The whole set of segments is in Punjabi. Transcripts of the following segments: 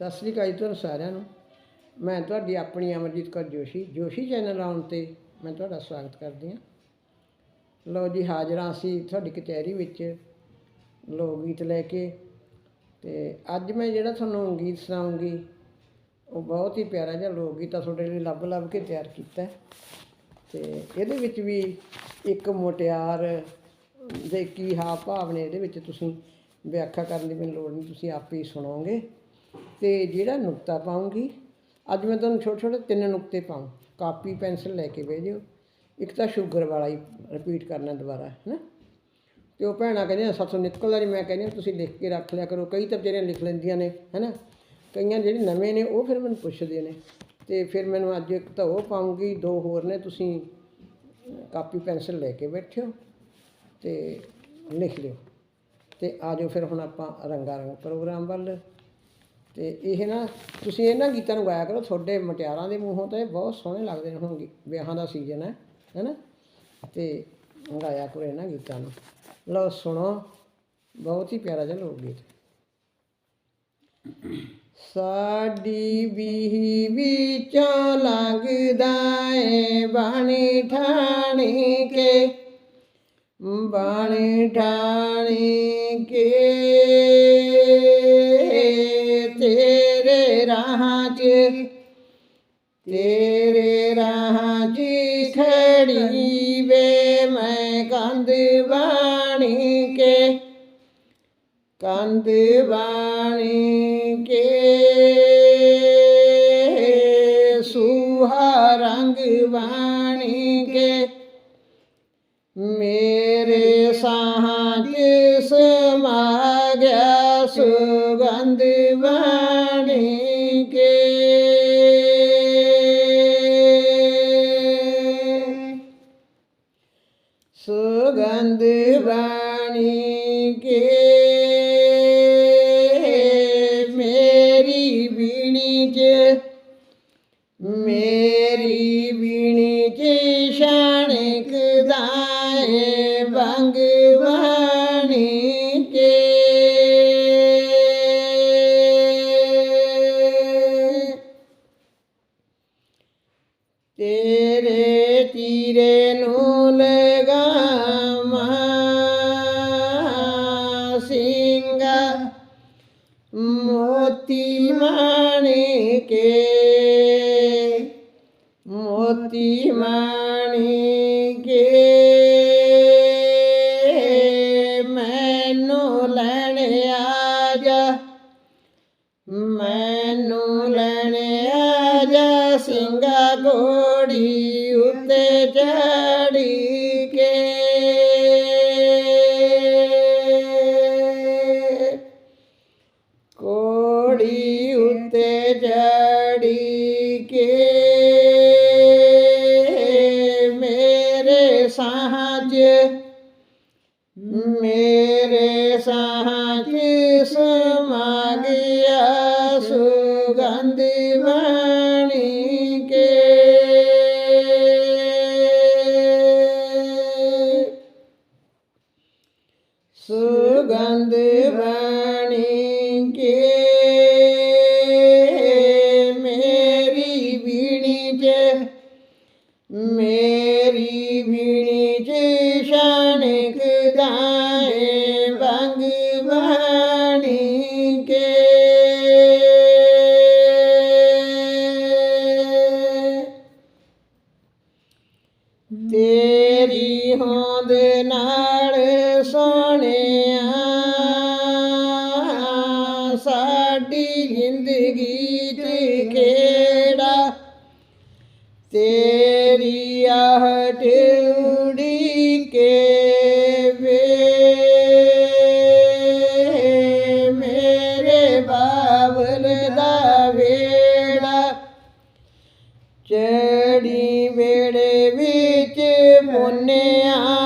ਸਤਿ ਸ੍ਰੀ ਅਕਾਲ ਜੀ ਤੁਹਾਨੂੰ ਸਾਰਿਆਂ ਨੂੰ। ਮੈਂ ਤੁਹਾਡੀ ਆਪਣੀ ਅਮਰਜੀਤ ਕੌਰ ਜੋਸ਼ੀ ਜੋਸ਼ੀ ਚੈਨਲ ਆਉਣ ਤੇ ਮੈਂ ਤੁਹਾਡਾ ਸਵਾਗਤ ਕਰਦੀ ਹਾਂ। ਲਓ ਜੀ, ਹਾਜ਼ਰਾਂ ਅਸੀਂ ਤੁਹਾਡੀ ਕਚਹਿਰੀ ਵਿੱਚ ਲੋਕ ਗੀਤ ਲੈ ਕੇ ਤੇ ਅੱਜ ਮੈਂ ਜਿਹੜਾ ਤੁਹਾਨੂੰ ਗੀਤ ਸੁਣਾਉਂਗੀ, ਉਹ ਬਹੁਤ ਹੀ ਪਿਆਰਾ ਜਿਹਾ ਲੋਕ ਗੀਤ ਆ, ਤੁਹਾਡੇ ਲਈ ਲੱਭ ਲੱਭ ਕੇ ਤਿਆਰ ਕੀਤਾ ਹੈ। ਤੇ ਇਹਦੇ ਵਿੱਚ ਵੀ ਇੱਕ ਮੁਟਿਆਰ ਦੇ ਕੀ ਹਾਵ ਭਾਵ ਨੇ, ਇਹਦੇ ਵਿੱਚ ਤੁਸੀਂ ਵਿਆਖਿਆ ਕਰਨ ਦੀ ਮੈਨੂੰ ਲੋੜ ਨਹੀਂ, ਤੁਸੀਂ ਆਪੇ ਹੀ ਸੁਣੋਗੇ। ਤੇ ਜਿਹੜਾ ਨੁਕਤਾ ਪਾਉਂਗੀ, ਅੱਜ ਮੈਂ ਤੁਹਾਨੂੰ ਛੋਟੇ ਛੋਟੇ ਤਿੰਨ ਨੁਕਤੇ ਪਾਉਂ। ਕਾਪੀ, ਪੈਨਸਲ ਲੈ ਕੇ ਬਹਿ ਜਿਓ ਇੱਕ ਤਾਂ ਸ਼ੂਗਰ ਵਾਲਾ ਹੀ ਰਿਪੀਟ ਕਰਨਾ ਦੁਬਾਰਾ ਹੈ ਨਾ ਤੇ ਉਹ ਭੈਣਾਂ ਕਹਿੰਦੀਆਂ, ਸਾਥੋਂ ਨਿਕਲਦਾ ਨਹੀਂ ਮੈਂ ਕਹਿੰਦੀ, ਤੁਸੀਂ ਲਿਖ ਕੇ ਰੱਖ ਲਿਆ ਕਰੋ। ਕਈ ਤਾਂ ਵਿਚਾਰੀਆਂ ਲਿਖ ਲੈਂਦੀਆਂ ਨੇ, ਹੈਨਾ? ਕਈਆਂ ਜਿਹੜੇ ਨਵੇਂ ਨੇ, ਉਹ ਫਿਰ ਮੈਨੂੰ ਪੁੱਛਦੇ ਨੇ। ਤੇ ਫਿਰ ਮੈਨੂੰ ਅੱਜ ਇੱਕ ਤਾਂ ਉਹ ਪਾਉਂਗੀ, ਦੋ ਹੋਰ ਨੇ, ਤੁਸੀਂ ਕਾਪੀ, ਪੈਨਸਲ ਲੈ ਕੇ ਬੈਠਿਓ ਤੇ ਲਿਖ ਲਿਓ। ਤੇ ਆ ਜਾਓ ਫਿਰ ਹੁਣ ਆਪਾਂ ਰੰਗਾ ਰੰਗ ਪ੍ਰੋਗਰਾਮ ਵੱਲ। ਤੇ ਇਹ ਨਾ, ਤੁਸੀਂ ਇਹਨਾਂ ਗੀਤਾਂ ਨੂੰ ਗਾਇਆ ਕਰੋ, ਤੁਹਾਡੇ ਮਟਿਆਰਾਂ ਦੇ ਮੂੰਹੋਂ ਤਾਂ ਇਹ ਬਹੁਤ ਸੋਹਣੇ ਲੱਗਦੇ ਨੇ ਹੁਣ ਗੀ- ਵਿਆਹਾਂ ਦਾ ਸੀਜ਼ਨ ਹੈ, ਹੈਨਾ? ਤੇ ਗਾਇਆ ਕਰੋ ਇਹਨਾਂ ਗੀਤਾਂ ਨੂੰ। ਲਓ ਸੁਣੋ, ਬਹੁਤ ਹੀ ਪਿਆਰਾ ਜਿਹਾ ਲੋਕ ਗੀਤ। ਸਾਡੀ ਬੀਹੀ ਵਿੱਚੋਂ ਲੰਘਦਾ ਏ ਬਾਣੀ ਠਾਣੀ ਕੇ, ਬਾਣੀ ਠਾਣੀ ਕੇ। ਬਾਣੀ ਕੇ ਕੰਧ ਬਾਣੀ ਕੇ ਸੁਹਾ ਰੰਗ ਬਾਣੀ ਸੁਗੰਧ ਬਾਣੀ ਮੇਰੇ ਦੇ ਨਾਲ ਸੋਹਣਿਆ, ਸਾਡੀ ਜ਼ਿੰਦਗੀ ਤੇ ਕਿਹੜਾ? ਤੇਰੀ ਆਹਟ ਉਡੀ ਕੇ ਵੇ ਮੇਰੇ ਬਾਬਲ ਦਾ ਵੇੜਾ ਚੜੀ ਵੇੜੇ ਵਿੱਚ ਮੁੰਨਿਆ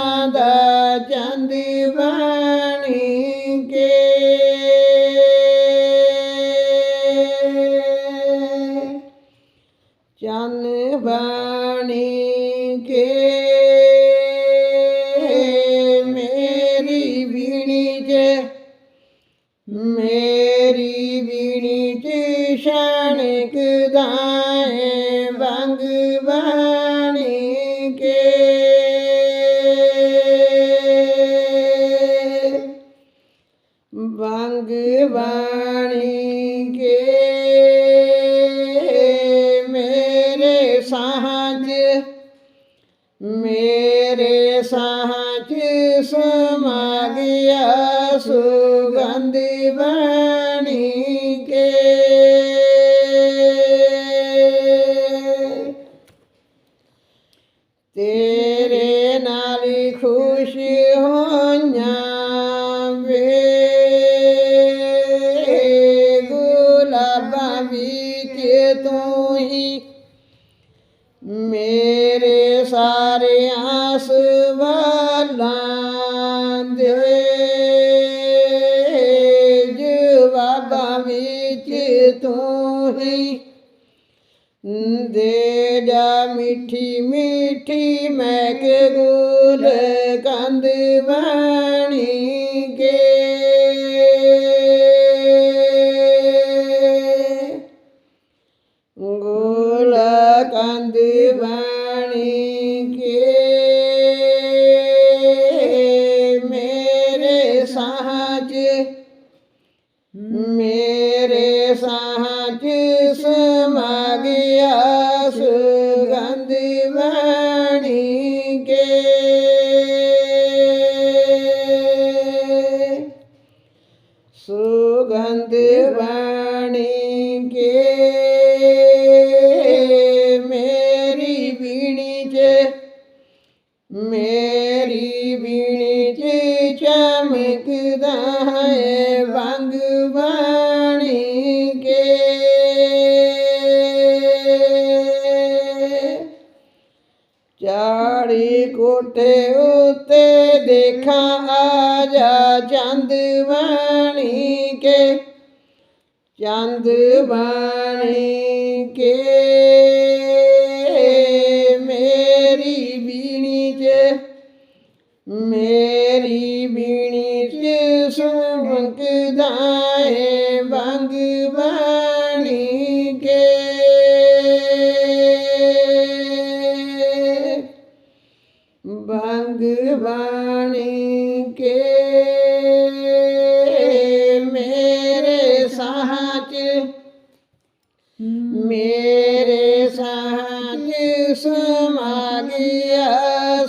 ਮੇਰੀ ਬੀਣੀ ਚ ਸ਼ਣਕ ਦਾਏ ਬੰਗ ਬਾਣੀ ਕੇ। ਬੰਗ ਬਾਣੀ ਕੇ। ਮੇਰੇ ਸਾਹਜ ਮੇਰੇ ਸਾਹਜ ਸਮਾ ਗਿਆ ਸੁਗੰਧ ਬਾਣੀ ਕੇ ਤੇਰੇ ਨਾਲ ਹੀ ਖੁਸ਼ ਹੋਈਆਂ ਵੇ ਗੁਲਾਬਾਂ ਵਿੱਚ ਤੂੰ ਹੀ ਮੇਰੇ ਸਾਰੇ ਤੂੰ ਦੇ ਜਾ ਮਿੱਠੀ ਮਿੱਠੀ ਮੈਕ ਗੁਲ ਕੰਦ ਬਾਣੀ ਚਾੜੀ ਕੋਠੇ ਉੱਤੇ ਦੇਖਾਂ ਜਾ ਚੰਦ ਬਾਣੀ ਕੇ। ਚੰਦ ਬਾਣੀ ਕੇ। ਮੇਰੀ ਬੀਣੀ ਚ, ਮੇਰੀ ਬੀਣੀ ਚ ਸੁਮਕਦਾ ਏ ਬੰਗ ਬਾਣੀ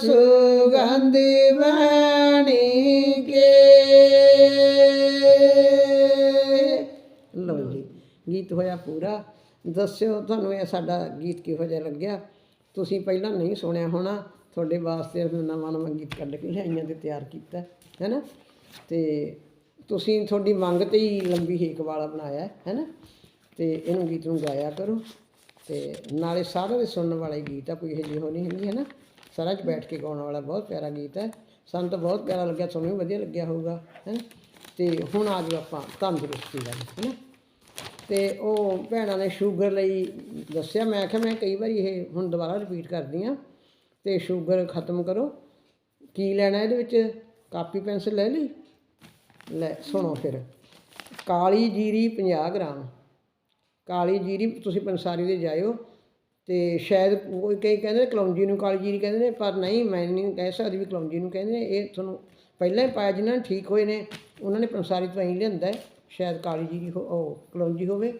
ਗਿਆ ਸੁਗੰਧ ਬਾਣੀ ਕੇ। ਲਓ ਜੀ, ਗੀਤ ਹੋਇਆ ਪੂਰਾ। ਦੱਸਿਓ ਤੁਹਾਨੂੰ ਇਹ ਸਾਡਾ ਗੀਤ ਕਿਹੋ ਜਿਹਾ ਲੱਗਿਆ? ਤੁਸੀਂ ਪਹਿਲਾਂ ਨਹੀਂ ਸੁਣਿਆ ਹੋਣਾ, ਤੁਹਾਡੇ ਵਾਸਤੇ ਅਸੀਂ ਨਵਾਂ ਨਵਾਂ ਗੀਤ ਕੱਢ ਕੇ ਲਿਆਈਆਂ ਤੇ ਤਿਆਰ ਕੀਤਾ ਹੈ ਨਾ ਤੇ ਤੁਸੀਂ ਤੁਹਾਡੀ ਮੰਗ ਤੇ ਹੀ ਲੰਬੀ ਹੇਕ ਵਾਲਾ ਬਣਾਇਆ ਹੈ ਨਾ ਤੇ ਇਹਨੂੰ ਗੀਤ ਨੂੰ ਗਾਇਆ ਕਰੋ, ਤੇ ਨਾਲੇ ਸਾਰਿਆਂ ਦੇ ਸੁਣਨ ਵਾਲੇ ਗੀਤ ਆ, ਕੋਈ ਇਹੋ ਜਿਹੀ ਹੋ ਨਹੀਂ ਹੁੰਦੀ ਹੈ ਨਾ ਸਾਰਾ ਚ ਬੈਠ ਕੇ ਗਾਉਣ ਵਾਲਾ ਬਹੁਤ ਪਿਆਰਾ ਗੀਤ ਹੈ। ਸਾਨੂੰ ਤਾਂ ਬਹੁਤ ਪਿਆਰਾ ਲੱਗਿਆ, ਤੁਹਾਨੂੰ ਵੀ ਵਧੀਆ ਲੱਗਿਆ ਹੋਊਗਾ, ਹੈ। ਤੇ ਹੁਣ ਆ ਜਾਓ ਆਪਾਂ ਤੰਦਰੁਸਤੀ ਦਾ ਹੈ ਨਾ ਤੇ ਉਹ ਭੈਣਾਂ ਨੇ ਸ਼ੂਗਰ ਲਈ ਦੱਸਿਆ, ਮੈਂ ਆਖਿਆ ਮੈਂ ਕਈ ਵਾਰੀ ਇਹ ਹੁਣ ਦੁਬਾਰਾ ਰਿਪੀਟ ਕਰਦੀ ਆ ਤੇ ਸ਼ੂਗਰ ਖਤਮ ਕਰੋ। ਕੀ ਲੈਣਾ ਇਹਦੇ ਵਿੱਚ? ਕਾਪੀ ਪੈਨਸਲ ਲੈ ਲਈ? ਲੈ, ਸੁਣੋ ਫਿਰ। ਕਾਲੀ ਜੀਰੀ 50 ਗ੍ਰਾਮ। ਕਾਲੀ ਜੀਰੀ ਤੁਸੀਂ ਪੰਸਾਰੀ ਦੇ ਜਾਇਓ। ਤੇ ਸ਼ਾਇਦ ਕੋਈ ਕਈ ਕਹਿੰਦੇ ਨੇ ਕਲੌਂਜੀ ਨੂੰ ਕਾਲੀ ਜੀਰੀ ਕਹਿੰਦੇ ਨੇ, ਪਰ ਨਹੀਂ, ਮੈਂ ਨਹੀਂ ਕਹਿ ਸਕਦੀ ਵੀ ਕਲੌਂਜੀ ਨੂੰ ਕਹਿੰਦੇ ਨੇ। ਇਹ ਤੁਹਾਨੂੰ ਪਹਿਲਾਂ ਹੀ ਪਾਇਆ ਜਿਨ੍ਹਾਂ ਨੇ ਠੀਕ ਹੋਏ ਨੇ, ਉਹਨਾਂ ਨੇ ਪੰਸਾਰੀ ਤੋਂ ਐਂ ਲਿਆਂਦਾ ਸ਼ਾਇਦ ਕਾਲੀ ਜੀਰੀ ਹੋ, ਉਹ ਕਲੌਂਜੀ ਹੋਵੇ,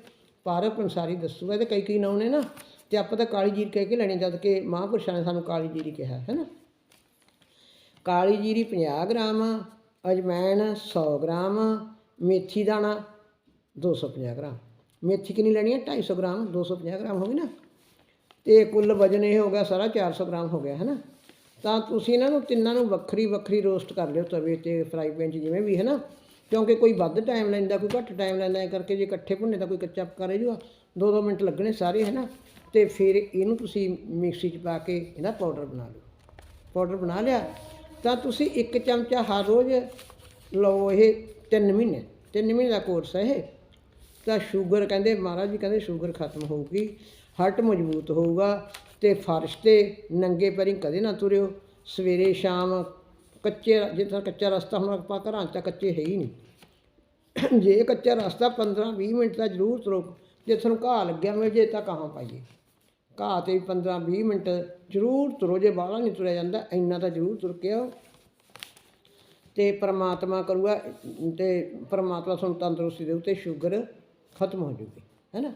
ਪਰ ਪੰਸਾਰੀ ਦੱਸੂਗਾ ਤੇ ਕਈ ਕਈ ਨਾਮ ਨੇ ਨਾ, ਤੇ ਆਪਾਂ ਤਾਂ ਕਾਲੀ ਜੀਰੀ ਕਹਿ ਕੇ ਲੈਣੀ, ਜਦ ਕਿ ਮਹਾਂਪੁਰਸ਼ਾਂ ਨੇ ਸਾਨੂੰ ਕਾਲੀ ਜੀਰੀ ਕਿਹਾ, ਹੈ ਨਾ? ਕਾਲੀ ਜੀਰੀ 50 ਗ੍ਰਾਮ ਅਜਵਾਇਣ 100 ਗ੍ਰਾਮ, ਮੇਥੀ ਦਾਣਾ 250 ਗ੍ਰਾਮ। ਮੇਥੀ ਕਿੰਨੀ ਲੈਣੀ ਹੈ? 250 ਗ੍ਰਾਮ 250 ਗ੍ਰਾਮ ਹੋ ਗਈ ਨਾ? ਤੇ ਕੁੱਲ ਵਜਨ ਇਹ ਹੋ ਗਿਆ ਸਾਰਾ 400 ਗ੍ਰਾਮ ਹੋ ਗਿਆ ਹੈ ਨਾ ਤਾਂ ਤੁਸੀਂ ਇਹਨਾਂ ਨੂੰ ਤਿੰਨਾਂ ਨੂੰ ਵੱਖਰੀ ਵੱਖਰੀ ਰੋਸਟ ਕਰ ਲਿਓ ਤਵੇ ਤੇ, ਫਰਾਈ ਪੈਨ 'ਚ ਜਿਵੇਂ ਵੀ ਹੈ ਨਾ ਕਿਉਂਕਿ ਕੋਈ ਵੱਧ ਟਾਈਮ ਲੈਂਦਾ, ਕੋਈ ਘੱਟ ਟਾਈਮ ਲੈਂਦਾ ਇਹ ਕਰਕੇ ਜੇ ਇਕੱਠੇ ਭੁੰਨੇ ਤਾਂ ਕੋਈ ਕੱਚਾ ਪਕਾ ਰਹਿ ਜੂਗਾ ਦੋ ਦੋ ਮਿੰਟ ਲੱਗਣੇ ਸਾਰੇ ਹੈ ਨਾ ਤੇ ਫਿਰ ਇਹਨੂੰ ਤੁਸੀਂ ਮਿਕਸੀ 'ਚ ਪਾ ਕੇ ਇਹਦਾ ਪਾਊਡਰ ਬਣਾ ਲਓ। ਪਾਊਡਰ ਬਣਾ ਲਿਆ, ਤਾਂ ਤੁਸੀਂ ਇੱਕ ਚਮਚਾ ਹਰ ਰੋਜ਼ ਲਓ ਇਹ 3 ਮਹੀਨੇ। 3 ਮਹੀਨੇ ਦਾ ਕੋਰਸ ਹੈ ਇਹ। ਤਾਂ ਸ਼ੂਗਰ ਕਹਿੰਦੇ, ਮਹਾਰਾਜ ਜੀ ਕਹਿੰਦੇ ਸ਼ੂਗਰ ਖਤਮ ਹੋਊਗੀ। ਹੱਟ ਮਜ਼ਬੂਤ ਹੋਊਗਾ ਤੇ ਫਰਸ਼ ਤੇ ਨੰਗੇ ਪੈਰੀ ਕਦੇ ਨਾ ਤੁਰਿਓ। ਸਵੇਰੇ ਸ਼ਾਮ ਕੱਚੇ, ਜਿੱਦਾਂ ਕੱਚਾ ਰਸਤਾ ਹੁਣ ਆਪਾਂ ਘਰਾਂ 'ਚ ਤਾਂ ਕੱਚੇ ਹੈ ਹੀ ਨਹੀਂ। ਜੇ ਕੱਚਾ ਰਸਤਾ 15 20 ਮਿੰਟ ਦਾ ਜ਼ਰੂਰ ਤੁਰੋ। ਜੇ ਤੁਹਾਨੂੰ ਘਾਹ ਲੱਗਿਆ ਹੋਵੇ, ਜੇ ਤਾਂ ਕਹਾਂ ਪਾਈਏ। ਘਾਹ ਤੇ 15 20 ਮਿੰਟ ਜ਼ਰੂਰ ਤੁਰੋ, ਜੇ ਬਾਹਲਾ ਨਹੀਂ ਤੁਰਿਆ ਜਾਂਦਾ, ਇੰਨਾ ਤਾਂ ਜ਼ਰੂਰ ਤੁਰ ਕੇ ਆਓ। ਤੇ ਪ੍ਰਮਾਤਮਾ ਕਰੂਗਾ, ਤੇ ਪ੍ਰਮਾਤਮਾ ਤੁਹਾਨੂੰ ਤੰਦਰੁਸਤੀ ਦੇਊ ਤੇ ਸ਼ੂਗਰ ਖਤਮ ਹੋ ਜੂਗੀ ਹੈਨਾ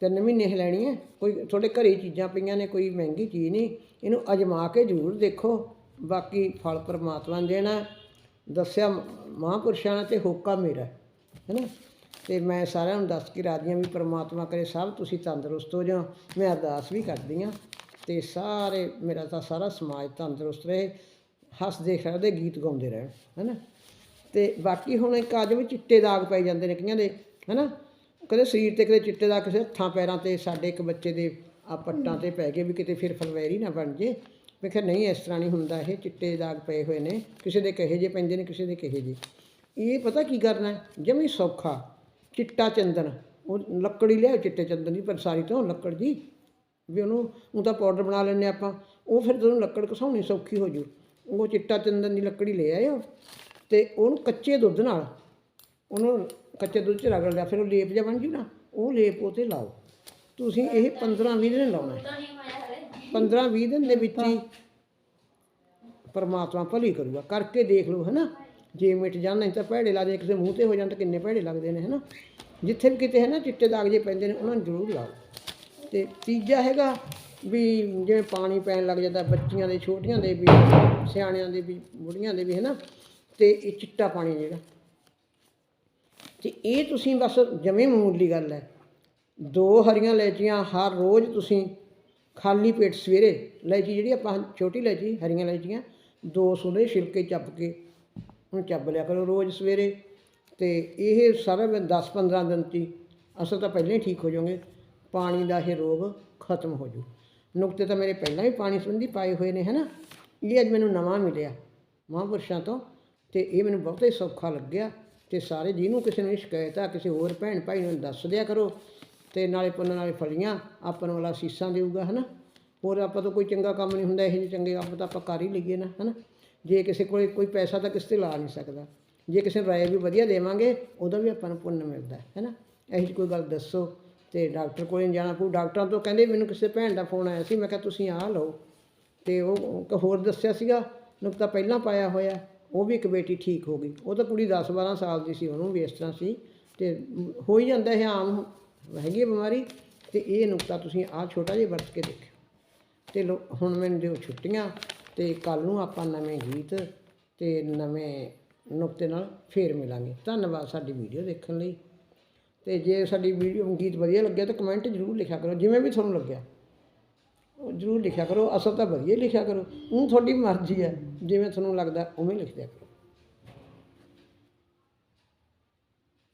ਤਿੰਨ ਮਹੀਨੇ ਹੀ ਲੈਣੀ ਹੈ। ਕੋਈ ਤੁਹਾਡੇ ਘਰੇ ਚੀਜ਼ਾਂ ਪਈਆਂ ਨੇ, ਕੋਈ ਮਹਿੰਗੀ ਚੀਜ਼ ਨਹੀਂ। ਇਹਨੂੰ ਅਜਮਾ ਕੇ ਜ਼ਰੂਰ ਦੇਖੋ। ਬਾਕੀ ਫਲ ਪਰਮਾਤਮਾ ਨੇ ਦੇਣਾ। ਦੱਸਿਆ ਮਹਾਂਪੁਰਸ਼ਾਂ ਨੇ ਤੇ ਹੋਕਾ ਮੇਰਾ, ਹੈ ਨਾ? ਤੇ ਮੈਂ ਸਾਰਿਆਂ ਨੂੰ ਦੱਸ ਕੇ ਰਾਜੀ ਹਾਂ ਵੀ ਪਰਮਾਤਮਾ ਕਰੇ, ਸਭ ਤੁਸੀਂ ਤੰਦਰੁਸਤ ਹੋ ਜਾਓ। ਮੈਂ ਅਰਦਾਸ ਵੀ ਕਰਦੀ ਹਾਂ ਤੇ ਸਾਰੇ, ਮੇਰਾ ਤਾਂ ਸਾਰਾ ਸਮਾਜ ਤੰਦਰੁਸਤ ਰਹੇ, ਹੱਸਦੇ ਖੇਡਦੇ, ਗੀਤ ਗਾਉਂਦੇ ਰਹਿਣ ਹੈਨਾ ਤੇ ਬਾਕੀ ਹੁਣ ਇੱਕ ਅੱਜ ਵੀ ਚਿੱਟੇ ਦਾਗ ਪੈ ਜਾਂਦੇ ਨੇ, ਕਈਆਂ ਦੇ ਹੈਨਾ ਕਦੇ ਸਰੀਰ ਤੇ, ਕਦੇ ਚਿੱਟੇ ਦਾਗ ਕਿਸੇ ਹੱਥਾਂ, ਪੈਰਾਂ ਤੇ, ਸਾਡੇ ਇੱਕ ਬੱਚੇ ਦੇ ਆ ਪੱਟਾਂ ਤੇ ਪੈ ਗਏ ਵੀ ਕਿਤੇ ਫਿਰ ਫਲਵੈਰੀ ਨਾ ਬਣ ਜੇ। ਮੈਂ ਕਿਹਾ ਨਹੀਂ, ਇਸ ਤਰ੍ਹਾਂ ਨਹੀਂ ਹੁੰਦਾ ਇਹ, ਚਿੱਟੇ ਦਾਗ ਪਏ ਹੋਏ ਨੇ, ਕਿਸੇ ਦੇ ਕਹੇ ਜੇ ਪੈਂਦੇ ਨੇ, ਕਿਸੇ ਦੇ ਕਹੇ ਜੇ। ਇਹ ਪਤਾ ਕੀ ਕਰਨਾ ਹੈ? ਜਮੀ ਸੌਖਾ। ਚਿੱਟਾ ਚੰਦਨ, ਉਹ ਲੱਕੜੀ ਲਿਆ ਚਿੱਟੇ ਚੰਦਨ ਦੀ ਪਰਸਾਰੀ ਤੋਂ ਲੱਕੜ ਦੀ। ਵੀ ਉਹਨੂੰ, ਉਹ ਤਾਂ ਪਾਊਡਰ ਬਣਾ ਲੈਂਦੇ ਆਪਾਂ। ਉਹ ਫਿਰ ਤੁਹਾਨੂੰ ਲੱਕੜ ਘਸਾਉਣੀ ਸੌਖੀ ਹੋ ਜੂ। ਉਹ ਚਿੱਟਾ ਚੰਦਨ ਦੀ ਲੱਕੜੀ ਲੈ ਆਇਓ। ਤੇ ਉਹਨੂੰ ਕੱਚੇ ਦੁੱਧ ਨਾਲ, ਉਹਨੂੰ ਕੱਚੇ ਦੁੱਧ 'ਚ ਰਗੜ ਲਿਆ ਫਿਰ ਉਹ ਲੇਪ ਜਿਹਾ ਬਣ ਜੂ ਨਾ, ਉਹ ਲੇਪ ਉਹ 'ਤੇ ਲਾਓ। ਤੁਸੀਂ ਇਹ 15 20 ਦਿਨ ਲਾਉਣਾ ਹੈ। 15 20 ਦਿਨ ਦੇ ਵਿੱਚ ਹੀ ਪਰਮਾਤਮਾ ਭਲੀ ਕਰੂਗਾ, ਕਰਕੇ ਦੇਖ ਲਓ, ਹਨਾ। ਜੇ ਮਿਟ ਜਾਣ ਨਹੀਂ ਤਾਂ ਭੈੜੇ ਲੱਗਦੇ ਕਿਸੇ ਮੂੰਹ ਤੇ ਹੋ ਜਾਣ ਤਾਂ ਕਿੰਨੇ ਭੈੜੇ ਲੱਗਦੇ ਨੇ, ਹਨਾ। ਜਿੱਥੇ ਵੀ ਕਿਤੇ ਹੈ ਨਾ ਚਿੱਟੇ ਦਾਗ ਜੇ ਪੈਂਦੇ ਨੇ, ਉਹਨਾਂ ਨੂੰ ਜ਼ਰੂਰ ਲਾਓ। ਤੇ ਤੀਜਾ ਹੈਗਾ ਵੀ ਜਿਵੇਂ ਪਾਣੀ ਪੈਣ ਲੱਗ ਜਾਂਦਾ, ਬੱਚੀਆਂ ਦੇ, ਛੋਟੀਆਂ ਦੇ ਵੀ, ਸਿਆਣਿਆਂ ਦੇ ਵੀ ਬੁੜੀਆਂ ਦੇ ਵੀ ਹੈ ਨਾ ਤੇ ਇਹ ਚਿੱਟਾ ਪਾਣੀ ਜਿਹੜਾ ਤੇ ਇਹ ਤੁਸੀਂ ਬਸ ਜਮੇ ਮਾਮੂਲੀ ਗੱਲ ਹੈ। ਦੋ ਹਰੀਆਂ ਲੈਚੀਆਂ ਹਰ ਰੋਜ਼ ਤੁਸੀਂ ਖਾਲੀ ਪੇਟ ਸਵੇਰੇ ਲੈਚੀ ਜਿਹੜੀ ਆਪਾਂ ਛੋਟੀ ਇਲਾਇਚੀ, ਹਰੀਆਂ ਲੈਚੀਆਂ ਦੋ ਸੁਲੇ ਛਿਲਕੇ ਚੱਪ ਕੇ ਉਹਨੂੰ ਚੱਬ ਲਿਆ ਕਰੋ ਰੋਜ਼ ਸਵੇਰੇ ਤੇ ਇਹ ਸਾਰਾ 10 15 ਦਿਨ 'ਚ ਅਸਲ ਤਾਂ ਪਹਿਲਾਂ ਹੀ ਠੀਕ ਹੋ ਜਾਓਗੇ, ਪਾਣੀ ਦਾ ਇਹ ਰੋਗ ਖਤਮ ਹੋ ਜੂ ਨੁਕਤੇ ਤਾਂ ਮੇਰੇ ਪਹਿਲਾਂ ਵੀ ਪਾਣੀ ਸੰਬੰਧੀ ਪਾਏ ਹੋਏ ਨੇ, ਹੈਨਾ? ਇਹ ਅੱਜ ਮੈਨੂੰ ਨਵਾਂ ਮਿਲਿਆ ਮਹਾਂਪੁਰਸ਼ਾਂ ਤੋਂ ਤੇ ਇਹ ਮੈਨੂੰ ਬਹੁਤ ਹੀ ਸੌਖਾ ਲੱਗਿਆ। ਤੇ ਸਾਰੇ ਜਿਹਨੂੰ ਕਿਸੇ ਨੂੰ ਇਹ ਸ਼ਿਕਾਇਤ ਆ, ਕਿਸੇ ਹੋਰ ਭੈਣ ਭਾਈ ਨੂੰ ਦੱਸ ਦਿਆ ਕਰੋ ਤੇ ਨਾਲੇ ਪੁੰਨ ਨਾਲੇ ਫਲੀਆਂ ਆਪਣ ਵਾਲਾ ਸੀਸਾਂ ਦੇਊਗਾ, ਹਨਾ? ਹੋਰ ਆਪਾਂ ਤੋਂ ਕੋਈ ਚੰਗਾ ਕੰਮ ਨਹੀਂ ਹੁੰਦਾ, ਇਹੋ ਜਿਹੇ ਚੰਗੇ ਕੰਮ ਤਾਂ ਆਪਾਂ ਕਰ ਹੀ ਲਈਏ ਨਾ, ਹਨਾ? ਜੇ ਕਿਸੇ ਕੋਲ ਕੋਈ ਪੈਸਾ ਤਾਂ ਕਿਸੇ ਤੇ ਲਾ ਨਹੀਂ ਸਕਦਾ। ਜੇ ਕਿਸੇ ਨੂੰ ਰਾਏ ਵੀ ਵਧੀਆ ਦੇਵਾਂਗੇ, ਉਹਦਾ ਵੀ ਆਪਾਂ ਨੂੰ ਪੁੰਨ ਮਿਲਦਾ ਹੈ ਨਾ ਇਹੋ ਜਿਹੀ ਕੋਈ ਗੱਲ ਦੱਸੋ ਤੇ ਡਾਕਟਰ ਕੋਲ ਨਹੀਂ ਜਾਣਾ ਪਊ ਡਾਕਟਰਾਂ ਤੋਂ ਕਹਿੰਦੇ ਮੈਨੂੰ ਕਿਸੇ ਭੈਣ ਦਾ ਫੋਨ ਆਇਆ ਸੀ, ਮੈਂ ਕਿਹਾ ਤੁਸੀਂ ਆਹ ਲਓ। ਤੇ ਉਹ ਹੋਰ ਦੱਸਿਆ ਸੀਗਾ, ਨੁਕਤਾ ਪਹਿਲਾਂ ਪਾਇਆ ਹੋਇਆ। ਉਹ ਵੀ ਇੱਕ ਬੇਟੀ ਠੀਕ ਹੋ ਗਈ। ਉਹ ਤਾਂ ਕੁੜੀ 10 12 ਸਾਲ ਦੀ ਸੀ, ਉਹਨੂੰ ਵੀ ਇਸ ਤਰ੍ਹਾਂ ਸੀ। ਤੇ ਹੋ ਹੀ ਜਾਂਦਾ ਇਹ ਆਮ ਹੈਗੀ ਹੈ ਬਿਮਾਰੀ ਤੇ ਇਹ ਨੁਕਤਾ ਤੁਸੀਂ ਆਹ ਛੋਟਾ ਜਿਹਾ ਵਰਤ ਕੇ ਦੇਖਿਓ। ਤੇ ਲੋ, ਹੁਣ ਮੈਨੂੰ ਦਿਓ ਛੁੱਟੀਆਂ ਤੇ ਕੱਲ ਨੂੰ ਆਪਾਂ ਨਵੇਂ ਗੀਤ ਤੇ ਨਵੇਂ ਨੁਕਤੇ ਨਾਲ ਫੇਰ ਮਿਲਾਂਗੇ। ਧੰਨਵਾਦ ਸਾਡੀ ਵੀਡੀਓ ਦੇਖਣ ਲਈ। ਤੇ ਜੇ ਸਾਡੀ ਵੀਡੀਓ ਗੀਤ ਵਧੀਆ ਲੱਗਿਆ ਤਾਂ ਕਮੈਂਟ ਜ਼ਰੂਰ ਲਿਖਿਆ ਕਰੋ, ਜਿਵੇਂ ਵੀ ਤੁਹਾਨੂੰ ਲੱਗਿਆ। ਜ਼ਰੂਰ ਲਿਖਿਆ ਕਰੋ, ਅਸਲ ਤਾਂ ਵਧੀਆ ਹੀ ਲਿਖਿਆ ਕਰੋ। ਉਹ ਤੁਹਾਡੀ ਮਰਜ਼ੀ ਹੈ, ਜਿਵੇਂ ਤੁਹਾਨੂੰ ਲੱਗਦਾ, ਉਵੇਂ ਲਿਖ ਦਿਆ ਕਰੋ।